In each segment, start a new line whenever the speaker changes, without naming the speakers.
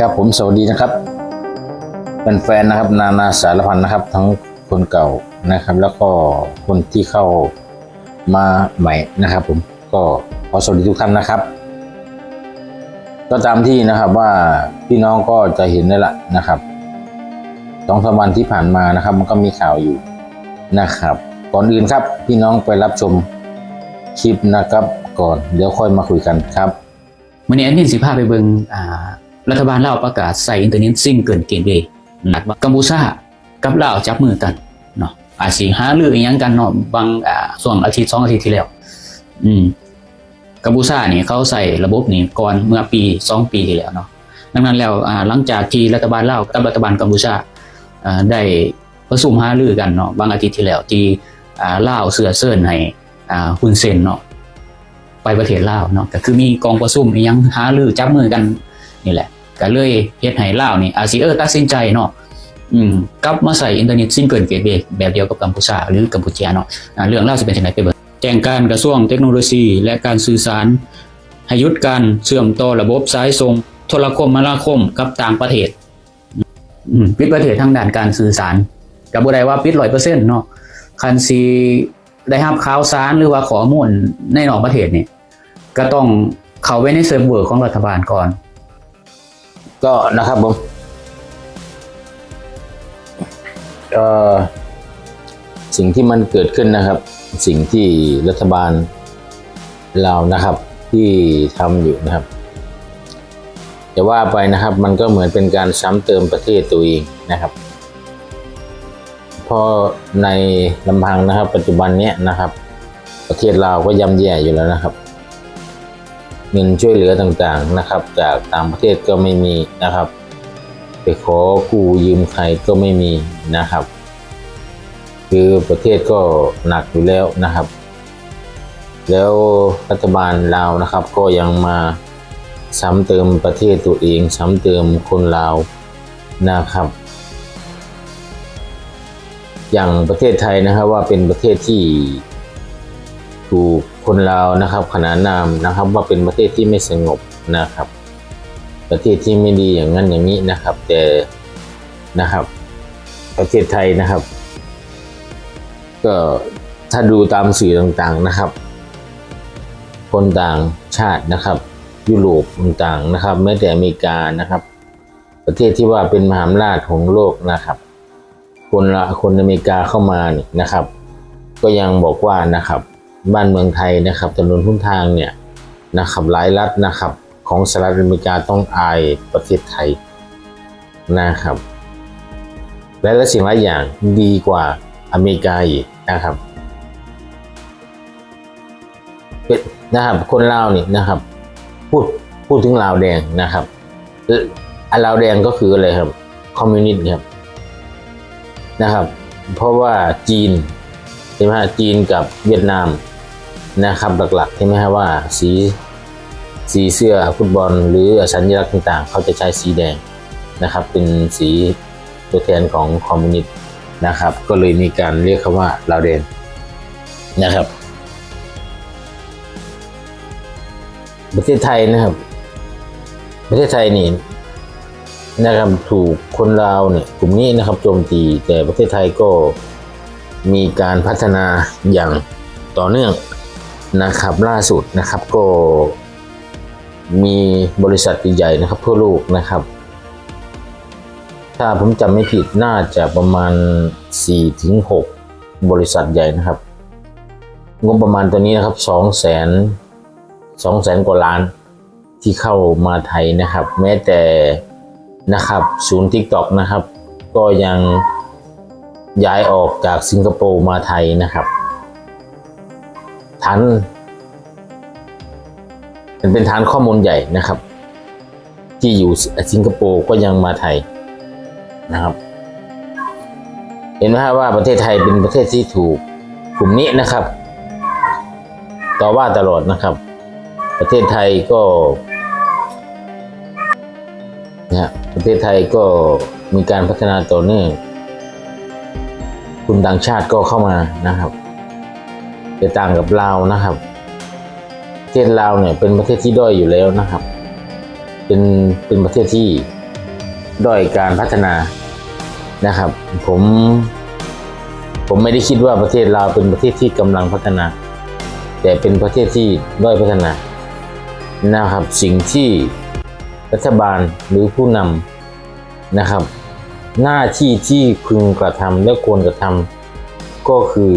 ครับผมสวัสดีนะครับเป็นแฟนๆนะครับ นานาสารพันนะครับ ทั้งคนเก่านะครับ แล้วก็คนที่เข้ามาใหม่นะครับ ผมก็ขอสวัสดีทุกท่านนะครับ ก็ตามที่นะครับว่าพี่น้องก็จะเห็นได้ละนะครับสองสามวันที่ผ่านมานะครับ มันก็มีข่าวอยู่นะครับ ก่อนอื่นครับ พี่น้องไปรับชมคลิปนะครับ ก่อนเดี๋ยวค่อยมาคุยกันครับ
วันนี้แอดมินสิพาไปเบิงอ่า รัฐบาลลาวประกาศใส่อินเทอร์เน็ตซิงเกิลเกตเวย์นัดว่ากัมพูชากับลาวจับมือกันเนาะอาจสิหาเรื่องอีหยังกันเนาะบางอ่าช่วงอาทิตย์สองอาทิตย์ที่แล้ว อืมกัมพูชาเนี่ยเขาใส่ระบบนี้ก่อนเมื่อปีสองปีที่แล้วเนาะดังนั้นแล้วอ่าหลังจากที่รัฐบาลลาวกับรัฐบาลกัมพูชาอ่าได้ประชุมหารือกันเนาะบางอาทิตย์ที่แล้วที่อ่าลาวเสือเซินให้อ่าฮุนเซนเนาะไปประเทศลาวเนาะก็คือมีกองประชุมอิหยังหารือจับมือกันนี่แหละ ก็เลยเฮ็ดให้ลาวนี่อาซีเออตัดสินใจเนาะอืมกลับมาใส่อินเทอร์เน็ตซิงเกิลเกตเวย์แบบเดียวกับกัมพูชาหรือกัมพูชาเนาะเรื่องราวสิเป็นจังไดไปเบิ่งแจ้งการกระทรวงเทคโนโลยี และการสื่อสารให้ยุดการเชื่อมต่อระบบสายส่งโทรคมนาคมกับต่างประเทศปิดประเทศทางด้านการสื่อสารก็บ่ได้ว่าปิด100%เปอร์เซ็นต์เนาะคันสิได้รับข่าวสารหรือว่าข้อมูลในนอกประเทศนี่ก็ต้องเข้าไว้ในเซิร์ฟเวอร์ของรัฐบาลก่อน
ก็นะครับผมเอ่อสิ่งที่มันเกิดขึ้นนะครับ สิ่งที่รัฐบาลเรานะครับที่ทำอยู่นะครับจะว่าไปนะครับ มันก็เหมือนเป็นการซ้ำเติมประเทศตัวเองนะครับเพราะในลำพังนะครับ ปัจจุบันเนี้ยนะครับ ประเทศเราก็ย่ำแย่อยู่แล้วนะครับ เงินช่วยเหลือต่างๆนะครับ จากต่างประเทศก็ไม่มีนะครับ ไปขอกู้ยืมใครก็ไม่มีนะครับ คือประเทศก็หนักอยู่แล้วนะครับ แล้วรัฐบาลลาวนะครับ ก็ยังมาซ้ำเติมประเทศตัวเองซ้ำเติมคนลาวนะครับ อย่างประเทศไทยนะครับว่าเป็นประเทศที่ถูก คนลาวนะครับขนานนามนะครับ ว่าเป็นประเทศที่ไม่สงบนะครับ ประเทศที่ไม่ดีอย่างนั้นอย่างนี้นะครับ แต่นะครับ ประเทศไทยนะครับ ก็ถ้าดูตามสื่อต่างๆนะครับ คนต่างชาตินะครับ ยุโรปต่างๆนะครับ แม้แต่อเมริกานะครับ ประเทศที่ว่าเป็นมหาอำนาจของโลกนะครับ คนละคนอเมริกาเข้ามาเนี่ยนะครับ ก็ยังบอกว่านะครับ บ้านเมืองไทยนะครับถนวนทุนทางเนี่ยนะครับหลายรัฐนะครับ ของสหรัฐอเมริกาต้องอายประเทศไทยนะครับและและสิ่งหลายอย่างดีกว่าอเมริกาอีกนะครับนะครับคนลาวนี่นะครับ พูดพูดถึงลาวแดงนะครับเอ่อลาวแดงก็คืออะไรครับคอมมิวนิสต์ครับนะครับ เพราะว่าจีนใช่ไหมจีนกับเวียดนาม นะครับหลักๆใช่ไหมฮะว่าสีสีเสื้อฟุตบอล หรือสัญลักษณ์ต่างๆ เขาจะใช้สีแดงนะครับ เป็นสีตัวแทนของคอมมิวนิสต์นะครับ ก็เลยมีการเรียกคำว่าลาวแดงนะครับ ประเทศไทยนะครับ ประเทศไทยนี่นะครับถูกคนลาวเนี่ยกลุ่มนี้นะครับโจมตีแต่ประเทศไทยก็มีการพัฒนาอย่างต่อเนื่อง นะครับล่าสุดนะครับก็มีบริษัทใหญ่ๆนะครับทั่วโลกนะครับ ถ้าผมจำไม่ผิดน่าจะประมาณ 4-6 บริษัทใหญ่นะครับงบประมาณตัวนี้นะครับ2แสน2แสนกว่าล้านที่เข้ามาไทยนะครับ แม้แต่นะครับศูนย์ TikTok นะครับ ก็ยังย้ายออกจากสิงคโปร์มาไทยนะครับ ฐานมันเป็นฐานข้อมูลใหญ่นะครับ ที่อยู่สิงคโปร์ก็ยังมาไทยนะครับ เห็นไหมครับว่าประเทศไทยเป็นประเทศที่ถูกกลุ่มนี้นะครับ ต่อว่าตลอดนะครับ ประเทศไทยก็นะประเทศไทยก็มีการพัฒนาต่อเนื่องคุณต่างชาติก็เข้ามานะครับ จะต่างกับลาวนะครับประเทศลาวเนี่ยเป็นประเทศที่ด้อยอยู่แล้วนะครับ เป็นเป็นประเทศที่ด้อยการพัฒนานะครับ ผม ผมไม่ได้คิดว่าประเทศเราวเป็นประเทศที่กำลังพัฒนา แต่เป็นประเทศที่ด้อยพัฒนานะครับ สิ่งที่รัฐบาลหรือผู้นำนะครับ หน้าที่ที่พึงกระทำและควรกระทำก็คือ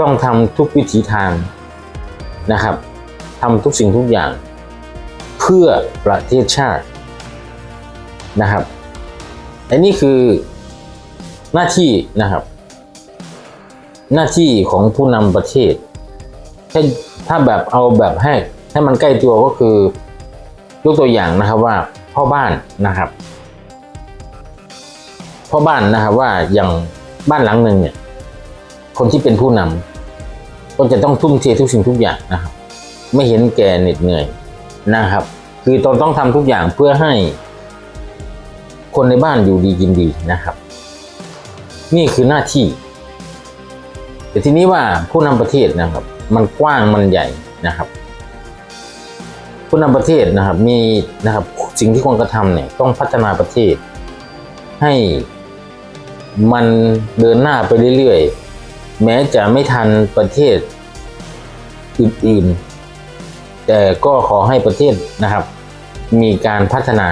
ต้องทำทุกวิถีทางนะครับทำทุกสิ่งทุกอย่าง เพื่อประเทศชาตินะครับ อันนี้คือหน้าที่นะครับ หน้าที่ของผู้นำประเทศถ้าถ้าแบบเอาแบบให้ให้มันใกล้ตัวก็คือยกตัวอย่างนะครับว่าพ่อบ้านนะครับพ่อบ้านนะครับว่าอย่างบ้านหลังหนึ่งเนี่ย คนที่เป็นผู้นำก็จะต้องทุ่มเททุกสิ่งทุกอย่างนะครับ ไม่เห็นแก่เหน็ดเหนื่อยนะครับ คือตนต้องทำทุกอย่างเพื่อให้คนในบ้านอยู่ดีกินดีนะครับ นี่คือหน้าที่ แต่ทีนี้ว่าผู้นำประเทศนะครับ มันกว้างมันใหญ่นะครับ ผู้นำประเทศนะครับมีนะครับสิ่งที่ควรกระทำเนี่ยต้องพัฒนาประเทศให้มันเดินหน้าไปเรื่อยๆ แม้จะไม่ทันประเทศอื่นๆ แต่ก็ขอให้ประเทศนะครับ มีการพัฒนา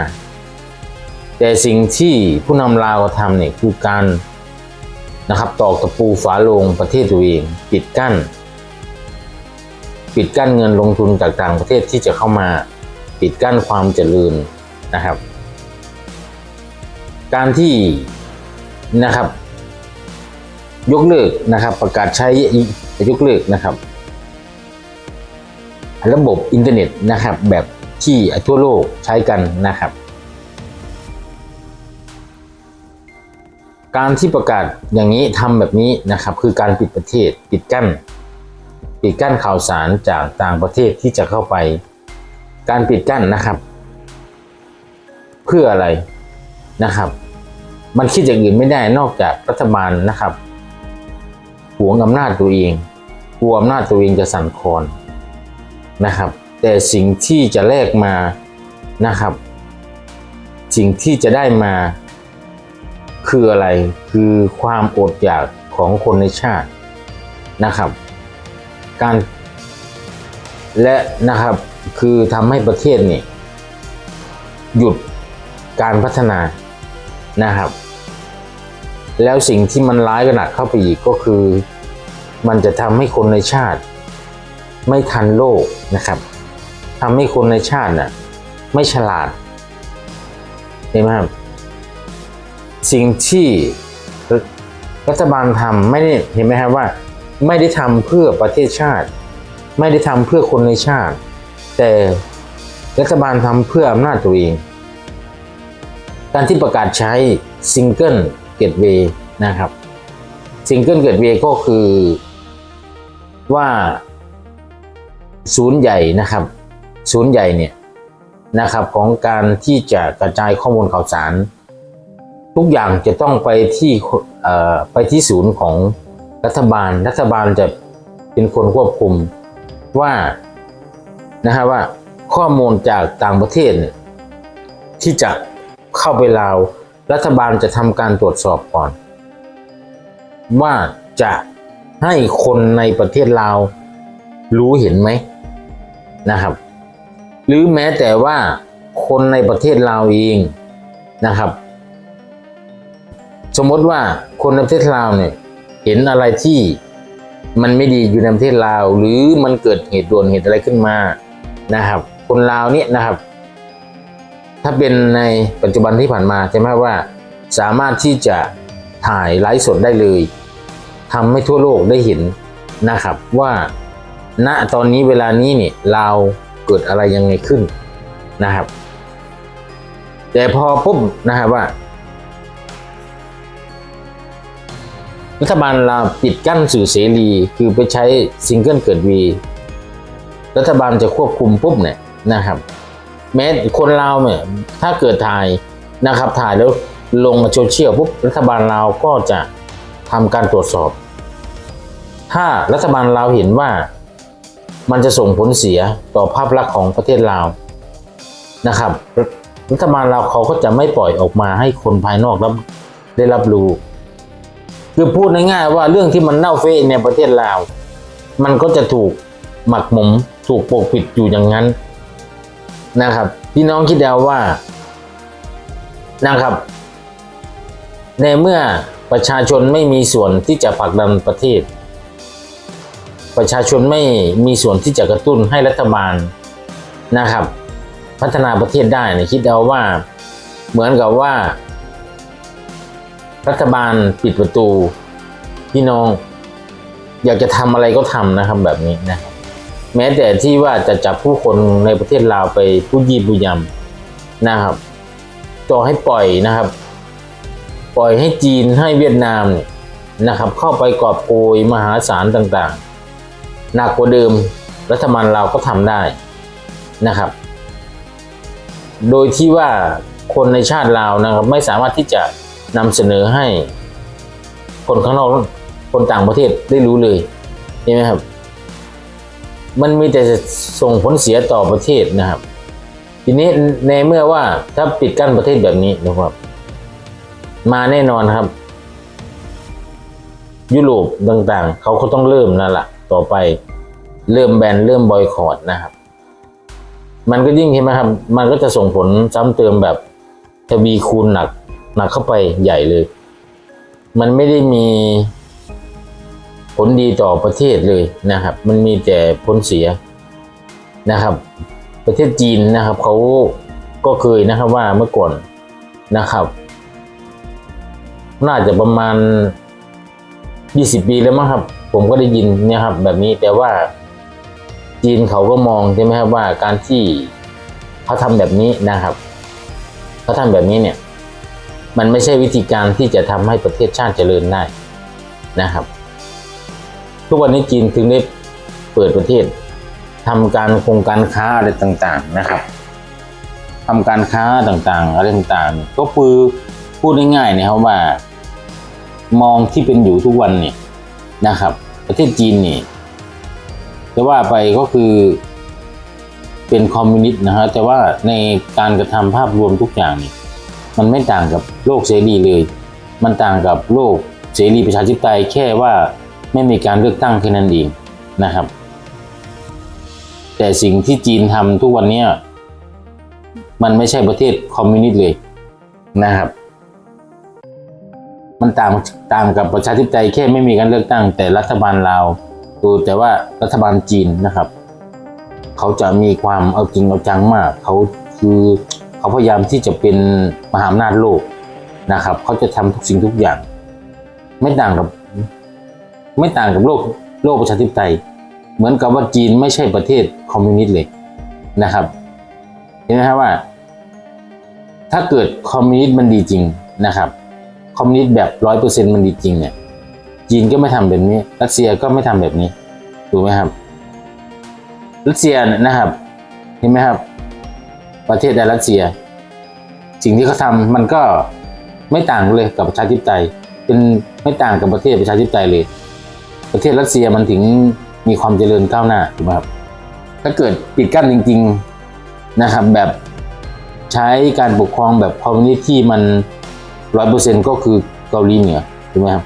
แต่สิ่งที่ผู้นำลาวทำเนี่ยคือการนะครับตอกตะปูฝาโลงประเทศตัวเองปิดกั้น ปิดกั้นเงินลงทุนจากต่างประเทศที่จะเข้ามาปิดกั้นความเจริญนะครับ การที่นะครับ ยกเลิกนะครับ ประกาศใช้ยกเลิกนะครับ ระบบอินเทอร์เน็ตนะครับ แบบที่ทั่วโลกใช้กันนะครับ การที่ประกาศอย่างนี้ทำแบบนี้นะครับ คือการปิดประเทศปิดกั้น ปิดกั้นข่าวสารจากต่างประเทศที่จะเข้าไป การปิดกั้นนะครับ เพื่ออะไรนะครับ มันคิดอย่างอื่นไม่ได้นอกจากรัฐบาลนะครับ วงอำนาจตัวเองกลัวอำนาจตัวเองจะสั่นคลอนนะครับ แต่สิ่งที่จะแลกมานะครับ สิ่งที่จะได้มาคืออะไรคือความอดอยากของคนในชาตินะครับ การและนะครับคือทำให้ประเทศนี่หยุดการพัฒนานะครับ แล้วสิ่งที่มันร้ายกระหนักเข้าไปอีกก็คือ มันจะทำให้คนในชาติ ไม่ทันโลกนะครับทำให้คนในชาติน่ะไม่ฉลาดเห็นไหมครับสิ่งที่รัฐบาลทำไม่ได้เห็นไหมครับว่า ไม่ได้ทำเพื่อประเทศชาติ ไม่ได้ทำเพื่อคนในชาติ แต่รัฐบาลทำเพื่ออำนาจตัวเอง การที่ประกาศใช้ซิงเกิลเกตเวย์นะครับซิงเกิลเกตเวย์ก็คือ ว่าศูนย์ใหญ่นะครับ ศูนย์ใหญ่เนี่ยนะครับของการที่จะกระจายข้อมูลข่าวสาร ทุกอย่างจะต้องไปที่ไปที่ศูนย์ของรัฐบาล รัฐบาลจะเป็นคนควบคุมว่านะฮะว่าข้อมูลจากต่างประเทศ ที่จะเข้าไปลาว รัฐบาลจะทำการตรวจสอบก่อน ว่าจะ ให้คนในประเทศลาวรู้เห็นไหมนะครับ หรือแม้แต่ว่าคนในประเทศลาวเองนะครับ สมมติว่าคนในประเทศลาวเนี่ยเห็นอะไรที่มันไม่ดีอยู่ในประเทศลาว หรือมันเกิดเหตุด่วนเหตุอะไรขึ้นมานะครับ คนลาวเนี่ยนะครับ ถ้าเป็นในปัจจุบันที่ผ่านมาใช่ไหมว่า สามารถที่จะถ่ายไลฟ์สดได้เลย ทำให้ทั่วโลกได้เห็นนะครับว่าณตอนนี้เวลานี้เนี่ยลาเกิดอะไรยังไงขึ้นนะครับ แต่พอปุ๊บนะครับว่า รัฐบาลลาปิดกั้นสื่อเสรีคือไปใช้ซิงเกิลเกิดวีรัฐบาลจะควบคุมปุ๊บเนี่ยนะครับ แม้คนลาเนี่ยถ้าเกิดถ่ายนะครับถ่ายแล้วลงมาโซเชียลปุ๊บรัฐบาลลาก็จะทำการตรวจสอบ ถ้ารัฐบาลลาวเห็นว่ามันจะส่งผลเสียต่อภาพลักษณ์ของประเทศลาวนะครับ รัฐบาลเราเขาก็จะไม่ปล่อยออกมาให้คนภายนอกรับได้รับรู้ คือพูดง่ายๆว่าเรื่องที่มันเน่าเฟะในประเทศลาว มันก็จะถูกหมักหมมถูกปกปิดอยู่อย่างนั้นนะครับ พี่น้องคิดเอาว่านะครับ ในเมื่อประชาชนไม่มีส่วนที่จะผลักดันประเทศ ประชาชนไม่มีส่วนที่จะกระตุ้นให้รัฐบาลนะครับ พัฒนาประเทศได้นี่ยคิดเอาว่าเหมือนกับว่า รัฐบาลปิดประตูพี่น้อง อยากจะทำอะไรก็ทำนะครับแบบนี้นะครับแม้แต่ที่ว่าจะจับผู้คนในประเทศลาวไปผู้ยีผู้ยำนะครับต่อให้ปล่อยนะครับ ปล่อยให้จีนให้เวียดนามเนี่ยนะครับ เข้าไปกอบโกยมหาศาลต่างๆ หนักกว่าเดิม รัฐบาลเราก็ทำได้นะครับ โดยที่ว่าคนในชาติลานะครับไม่สามารถที่จะนำเสนอให้ คนข้างนอกคนต่างประเทศได้รู้เลยใช่ไหมครับ มันมีแต่ส่งผลเสียต่อประเทศนะครับ ทีนี้ในเมื่อว่าถ้าปิดกั้นประเทศแบบนี้นะครับ มาแน่นอนครับ ยุโรปต่างๆ เขาก็ต้องเริ่มนั่นแหละ ต่อไปเริ่มแบนเริ่มบอยคอรดนะครับ มันก็ยิ่งใช่ไหมครับ มันก็จะส่งผลซ้ำเติมแบบทวีคูณหนักหนักเข้าไปใหญ่เลย มันไม่ได้มีผลดีต่อประเทศเลยนะครับ มันมีแต่ผลเสียนะครับ ประเทศจีนนะครับเขาก็เคยนะครับว่าเมื่อก่อนนะครับ น่าจะประมาณ 20 ปีแล้วมั้งครับ ผมก็ได้ยินเนะครับ แบบนี้แต่ว่าจีนเขาก็มองใช่ไหมครับว่าการที่เขาทำแบบนี้นะครับเขาทำแบบนี้เนี่ย มันไม่ใช่วิธีการที่จะทำให้ประเทศชาติเจริญได้นะครับ ทุกวันนี้จีนถึงได้เปิดประเทศทำการโครงการค้าอะไรต่างๆนะครับทำการค้าต่างๆอะไรต่างๆ ก็คือพูดง่ายๆนี่ยครับว่า มองที่เป็นอยู่ทุกวันเนี่ยนะครับ ประเทศจีนนี่จะว่าไปก็คือเป็นคอมมิวนิสต์นะฮะแต่ว่าในการกระทำภาพรวมทุกอย่างนี่มันไม่ต่างกับโลกเสรีเลย มันต่างกับโลกเสรีประชาธิปไตยแค่ว่าไม่มีการเลือกตั้งแค่นั้นเองนะครับ แต่สิ่งที่จีนทำทุกวันเนี้มันไม่ใช่ประเทศคอมมิวนิสต์เลยนะครับ มันต่างต่างกับประชาธิปไตยแค่ไม่มีการเลือกตั้ง แต่รัฐบาลลาวดูแต่ว่ารัฐบาลจีนนะครับ เขาจะมีความเอาจริงเอาจังมาก เขาคือเขาพยายามที่จะเป็นมหาอำนาจโลกนะครับ เขาจะทำทุกสิ่งทุกอย่าง ไม่ต่างกับ ไม่ต่างกับโลกโลกประชาธิปไตย เหมือนกับว่าจีนไม่ใช่ประเทศคอมมิวนิสต์เลยนะครับเห็นไหมครับว่า ถ้าเกิดคอมมิวนิสต์มันดีจริงนะครับ คอมมิวนิสต์แบบร้อยเปอร์เซ็นต์มันดีจริงเนี่ยจีนก็ไม่ทำแบบนี้ รัสเซียก็ไม่ทำแบบนี้ถูกไหมครับ รัสเซียนะครับ เห็นไหมครับ ประเทศในรัสเซีย สิ่งที่เขาทำมันก็ไม่ต่างเลยกับประชาธิปไตย เป็นไม่ต่างกับประเทศประชาธิปไตยเลย ประเทศรัสเซียมันถึงมีความเจริญก้าวหน้าถูกไหมครับ ถ้าเกิดปิดกั้นจริง ๆนะครับแบบใช้การปกครองแบบคอมมิวนิสต์ที่มัน ร้อยเปอร์เซ็นต์ก็คือเกาหลีเหนือถูกไหมครับ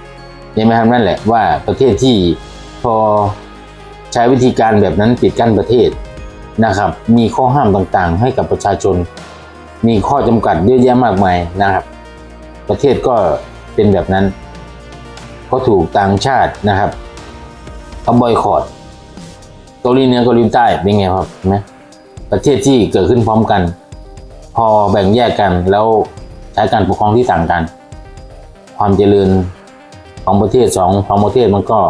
เห็นไหมครับนั่นแหละว่าประเทศที่พอใช้วิธีการแบบนั้นปิดกั้นประเทศนะครับ มีข้อห้ามต่างๆ ให้กับประชาชน มีข้อจำกัดเยอะแยะมากมายนะครับ ประเทศก็เป็นแบบนั้น ก็ถูกต่างชาตินะครับเขาบอยคอรดเกาหลีเหนือเกาหลีใต้เป็นไงครับนไหมประเทศที่เกิดขึ้นพร้อมกัน พอแบ่งแยกกันแล้ว ใช้การปกครองที่ต่างกัน ความเจริญของประเทศสองของประเทศมันก็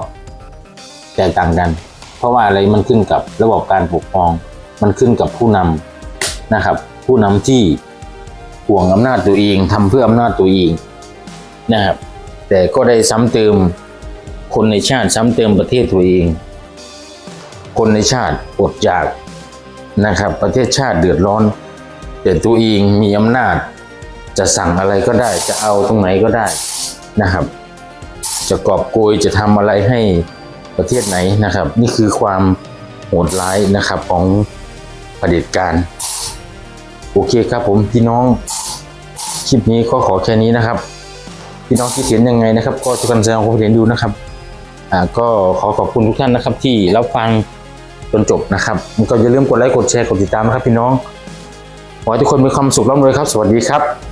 แตกต่างกัน เพราะว่าอะไรมันขึ้นกับระบบการปกครอง มันขึ้นกับผู้นำนะครับ ผู้นำที่ห่วงอำนาจตัวเองทำเพื่ออำนาจตัวเองนะครับ แต่ก็ได้ซ้ำเติมคนในชาติซ้ำเติมประเทศตัวเอง คนในชาติอดอยากนะครับ ประเทศชาติเดือดร้อน แต่ตัวเองมีอำนาจ จะสั่งอะไรก็ได้ จะเอาตรงไหนก็ได้นะครับ จะกอบโกยจะทำอะไรให้ประเทศไหนนะครับ นี่คือความโหดร้ายนะครับของเผด็จการ โอเคครับผมพี่น้องคลิปนี้ก็ขอแค่นี้นะครับ พี่น้องคิดเห็นยังไงนะครับ ก็ช่วยกันแสดงความคิดเห็นดูนะครับอ่าก็ขอขอบคุณทุกท่านนะครับ ที่รับฟังจนจบนะครับก็อย่าลืมกดไลค์กดแชร์กดติดตามนะครับ พี่น้องขอให้ทุกคนมีความสุขร่ำรวยครับ สวัสดีครับ